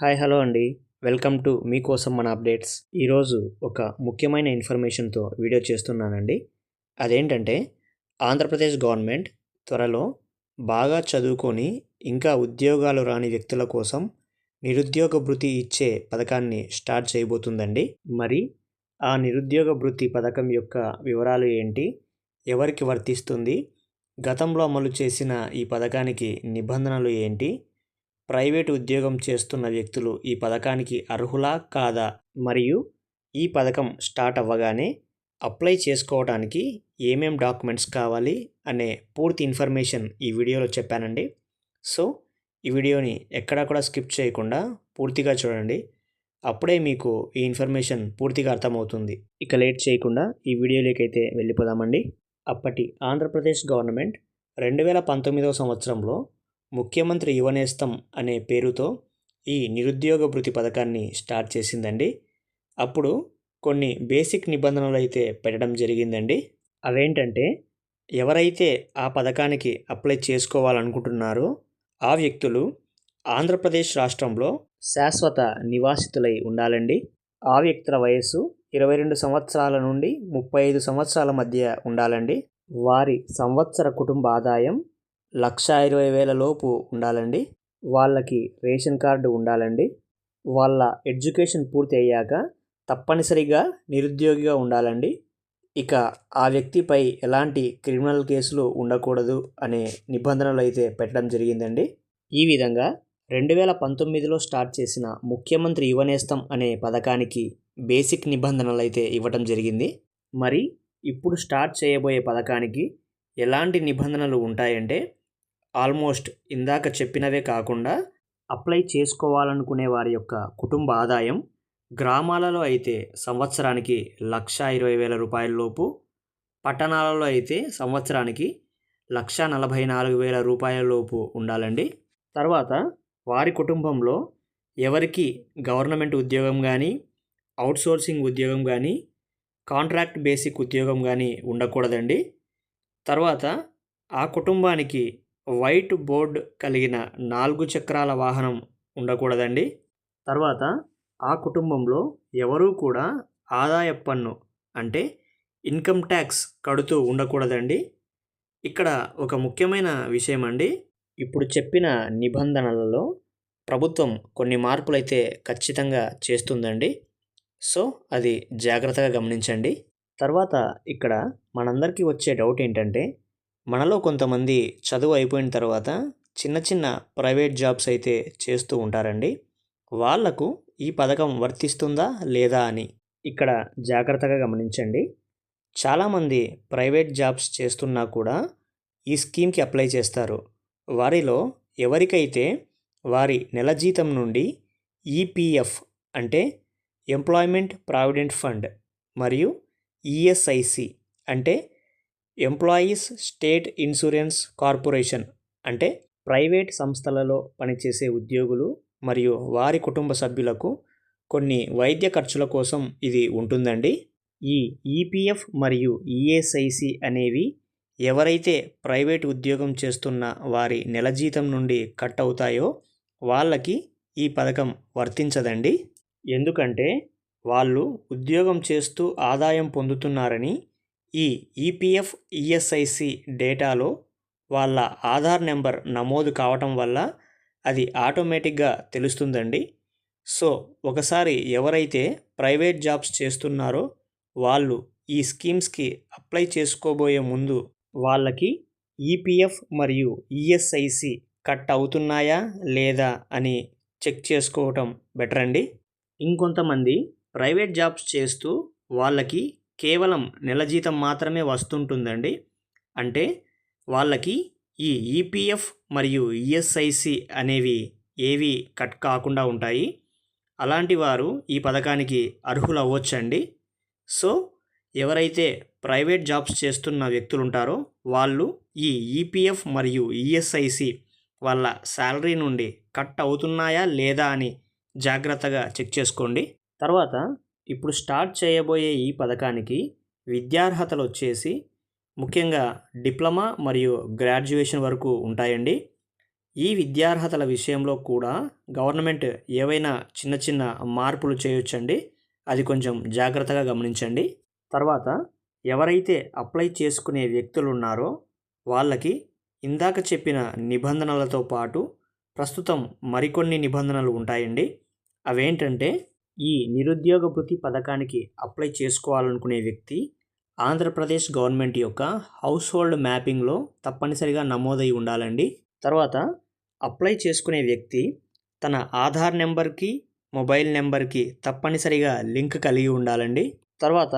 Hi hello అండి. Welcome to మీకోసం మన అప్డేట్స్. ఈరోజు ఒక ముఖ్యమైన ఇన్ఫర్మేషన్తో వీడియో చేస్తున్నానండి. అదేంటంటే ఆంధ్రప్రదేశ్ గవర్నమెంట్ త్వరలో బాగా చదువుకొని ఇంకా ఉద్యోగాలు రాని వ్యక్తుల కోసం నిరుద్యోగ భృతి ఇచ్చే పథకాన్ని స్టార్ట్ చేయబోతుందండి. మరి ఆ నిరుద్యోగ భృతి పథకం యొక్క వివరాలు ఏంటి? ఎవరికి వర్తిస్తుంది? గతంలో అమలు చేసిన ఈ పథకానికి నిబంధనలు ఏంటి? ప్రైవేటు ఉద్యోగం చేస్తున్న వ్యక్తులు ఈ పథకానికి అర్హులా కాదా? మరియు ఈ పథకం స్టార్ట్ అవ్వగానే అప్లై చేసుకోవడానికి ఏమేం డాక్యుమెంట్స్ కావాలి? అనే పూర్తి ఇన్ఫర్మేషన్ ఈ వీడియోలో చెప్పానండి. సో ఈ వీడియోని ఎక్కడా కూడా స్కిప్ చేయకుండా పూర్తిగా చూడండి. అప్పుడే మీకు ఈ ఇన్ఫర్మేషన్ పూర్తిగా అర్థమవుతుంది. ఇక లేట్ చేయకుండా ఈ వీడియోలోకి అయితే వెళ్ళిపోదామండి. అప్పటి ఆంధ్రప్రదేశ్ గవర్నమెంట్ రెండు వేల పంతొమ్మిదవ సంవత్సరంలో ముఖ్యమంత్రి యువనేస్తం అనే పేరుతో ఈ నిరుద్యోగ భృతి పథకాన్ని స్టార్ట్ చేసిందండి. అప్పుడు కొన్ని బేసిక్ నిబంధనలు అయితే పెట్టడం జరిగిందండి. అవేంటంటే ఎవరైతే ఆ పథకానికి అప్లై చేసుకోవాలనుకుంటున్నారో ఆ వ్యక్తులు ఆంధ్రప్రదేశ్ రాష్ట్రంలో శాశ్వత నివాసితులై ఉండాలండి. ఆ వ్యక్తుల వయస్సు ఇరవై రెండు సంవత్సరాల నుండి ముప్పై ఐదు సంవత్సరాల మధ్య ఉండాలండి. వారి సంవత్సర కుటుంబ ఆదాయం లక్ష ఇరవై వేల లోపు ఉండాలండి. వాళ్ళకి రేషన్ కార్డు ఉండాలండి. వాళ్ళ ఎడ్యుకేషన్ పూర్తి అయ్యాక తప్పనిసరిగా నిరుద్యోగిగా ఉండాలండి. ఇక ఆ వ్యక్తిపై ఎలాంటి క్రిమినల్ కేసులు ఉండకూడదు అనే నిబంధనలు అయితే పెట్టడం జరిగిందండి. ఈ విధంగా రెండు వేల పంతొమ్మిదిలో స్టార్ట్ చేసిన ముఖ్యమంత్రి యువనేస్తం అనే పథకానికి బేసిక్ నిబంధనలు అయితే ఇవ్వటం జరిగింది. మరి ఇప్పుడు స్టార్ట్ చేయబోయే పథకానికి ఎలాంటి నిబంధనలు ఉంటాయంటే ఆల్మోస్ట్ ఇందాక చెప్పినవే కాకుండా అప్లై చేసుకోవాలనుకునే వారి యొక్క కుటుంబ ఆదాయం గ్రామాలలో అయితే సంవత్సరానికి లక్ష ఇరవై వేల రూపాయల లోపు పట్టణాలలో అయితే సంవత్సరానికి లక్ష నలభై నాలుగు వేల రూపాయల లోపు ఉండాలండి. తర్వాత వారి కుటుంబంలో ఎవరికి గవర్నమెంట్ ఉద్యోగం కానీ అవుట్సోర్సింగ్ ఉద్యోగం కానీ కాంట్రాక్ట్ బేసిక్ ఉద్యోగం కానీ ఉండకూడదండి. తర్వాత ఆ కుటుంబానికి వైట్ బోర్డ్ కలిగిన నాలుగు చక్రాల వాహనం ఉండకూడదండి. తర్వాత ఆ కుటుంబంలో ఎవరూ కూడా ఆదాయ పన్ను అంటే ఇన్కమ్ ట్యాక్స్ కడుతూ ఉండకూడదండి. ఇక్కడ ఒక ముఖ్యమైన విషయం అండి ఇప్పుడు చెప్పిన నిబంధనలలో ప్రభుత్వం కొన్ని మార్పులైతే ఖచ్చితంగా చేస్తుందండి. సో అది జాగ్రత్తగా గమనించండి. తర్వాత ఇక్కడ మనందరికీ వచ్చే డౌట్ ఏంటంటే మనలో కొంతమంది చదువు అయిపోయిన తర్వాత చిన్న చిన్న ప్రైవేట్ జాబ్స్ అయితే చేస్తూ ఉంటారండి. వాళ్ళకు ఈ పథకం వర్తిస్తుందా లేదా అని ఇక్కడ జాగ్రత్తగా గమనించండి. చాలామంది ప్రైవేట్ జాబ్స్ చేస్తున్నా కూడా ఈ స్కీమ్కి అప్లై చేస్తారు. వారిలో ఎవరికైతే వారి నెల జీతం నుండి ఈపీఎఫ్ అంటే ఎంప్లాయ్మెంట్ ప్రావిడెంట్ ఫండ్ మరియు ఈఎస్ఐసి అంటే ఎంప్లాయీస్ స్టేట్ ఇన్సూరెన్స్ కార్పొరేషన్ అంటే ప్రైవేట్ సంస్థలలో పనిచేసే ఉద్యోగులు మరియు వారి కుటుంబ సభ్యులకు కొన్ని వైద్య ఖర్చుల కోసం ఇది ఉంటుందండి. ఈ ఈపీఎఫ్ మరియు ఈఎస్ఐసి అనేవి ఎవరైతే ప్రైవేట్ ఉద్యోగం చేస్తున్న వారి నెల జీతం నుండి కట్ అవుతాయో వాళ్ళకి ఈ పథకం వర్తించదండి. ఎందుకంటే వాళ్ళు ఉద్యోగం చేస్తూ ఆదాయం పొందుతున్నారని ఈ ఈపీఎఫ్ ఈఎస్ఐసి డేటాలో వాళ్ళ ఆధార్ నెంబర్ నమోదు కావటం వల్ల అది ఆటోమేటిక్గా తెలుస్తుందండి. సో ఒకసారి ఎవరైతే ప్రైవేట్ జాబ్స్ చేస్తున్నారో వాళ్ళు ఈ స్కీమ్స్కి అప్లై చేసుకోబోయే ముందు వాళ్ళకి ఈపీఎఫ్ మరియు ఈఎస్ఐసి కట్ అవుతున్నాయా లేదా అని చెక్ చేసుకోవటం బెటర్ అండి ఇంకొంతమంది ప్రైవేట్ జాబ్స్ చేస్తూ వాళ్ళకి కేవలం నెల జీతం మాత్రమే వస్తుంటుందండి. అంటే వాళ్ళకి ఈ ఈపీఎఫ్ మరియు ఈఎస్ఐసి అనేవి ఏవి కట్ కాకుండా ఉంటాయి. అలాంటి వారు ఈ పథకానికి అర్హులు అవ్వచ్చండి సో ఎవరైతే ప్రైవేట్ జాబ్స్ చేస్తున్న వ్యక్తులు ఉంటారో వాళ్ళు ఈ ఈపీఎఫ్ మరియు ఈఎస్ఐసి వాళ్ళ శాలరీ నుండి కట్ అవుతున్నాయా లేదా అని జాగ్రత్తగా చెక్ చేసుకోండి. తర్వాత ఇప్పుడు స్టార్ట్ చేయబోయే ఈ పథకానికి విద్యార్హతలు వచ్చేసి ముఖ్యంగా డిప్లొమా మరియు గ్రాడ్యుయేషన్ వరకు ఉంటాయండి. ఈ విద్యార్హతల విషయంలో కూడా గవర్నమెంట్ ఏవైనా చిన్న చిన్న మార్పులు చేయొచ్చండి. అది కొంచెం జాగ్రత్తగా గమనించండి. తర్వాత ఎవరైతే అప్లై చేసుకునే వ్యక్తులు ఉన్నారో వాళ్ళకి ఇందాక చెప్పిన నిబంధనలతో పాటు ప్రస్తుతం మరికొన్ని నిబంధనలు ఉంటాయండి. అవేంటంటే ఈ నిరుద్యోగ వృత్తి పథకానికి అప్లై చేసుకోవాలనుకునే వ్యక్తి ఆంధ్రప్రదేశ్ గవర్నమెంట్ యొక్క హౌస్ హోల్డ్ మ్యాపింగ్లో తప్పనిసరిగా నమోదై ఉండాలండి. తర్వాత అప్లై చేసుకునే వ్యక్తి తన ఆధార్ నెంబర్కి మొబైల్ నెంబర్కి తప్పనిసరిగా లింక్ కలిగి ఉండాలండి. తర్వాత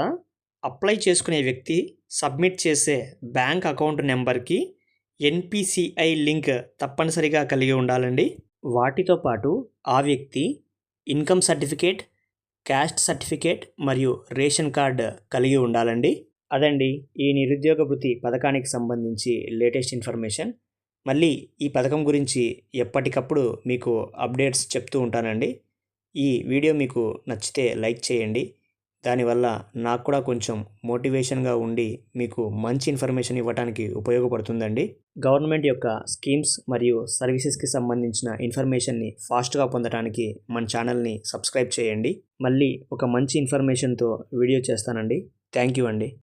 అప్లై చేసుకునే వ్యక్తి సబ్మిట్ చేసే బ్యాంక్ అకౌంట్ నెంబర్కి ఎన్పిసిఐ లింక్ తప్పనిసరిగా కలిగి ఉండాలండి. వాటితో పాటు ఆ వ్యక్తి ఇన్కమ్ సర్టిఫికేట్ క్యాస్ట్ సర్టిఫికేట్ మరియు రేషన్ కార్డ్ కలిగి ఉండాలండి. అదండి ఈ నిరుద్యోగ వృత్తి పథకానికి సంబంధించి లేటెస్ట్ ఇన్ఫర్మేషన్. మళ్ళీ ఈ పథకం గురించి ఎప్పటికప్పుడు మీకు అప్డేట్స్ చెప్తూ ఉంటానండి. ఈ వీడియో మీకు నచ్చితే లైక్ చేయండి. దానివల్ల నాకు కూడా కొంచెం మోటివేషన్గా ఉండి మీకు మంచి ఇన్ఫర్మేషన్ ఇవ్వడానికి ఉపయోగపడుతుందండి. గవర్నమెంట్ యొక్క స్కీమ్స్ మరియు సర్వీసెస్కి సంబంధించిన ఇన్ఫర్మేషన్ని ఫాస్ట్గా పొందడానికి మన ఛానల్ని సబ్స్క్రైబ్ చేయండి. మళ్ళీ ఒక మంచి ఇన్ఫర్మేషన్తో వీడియో చేస్తానండి. థ్యాంక్ యూ అండి.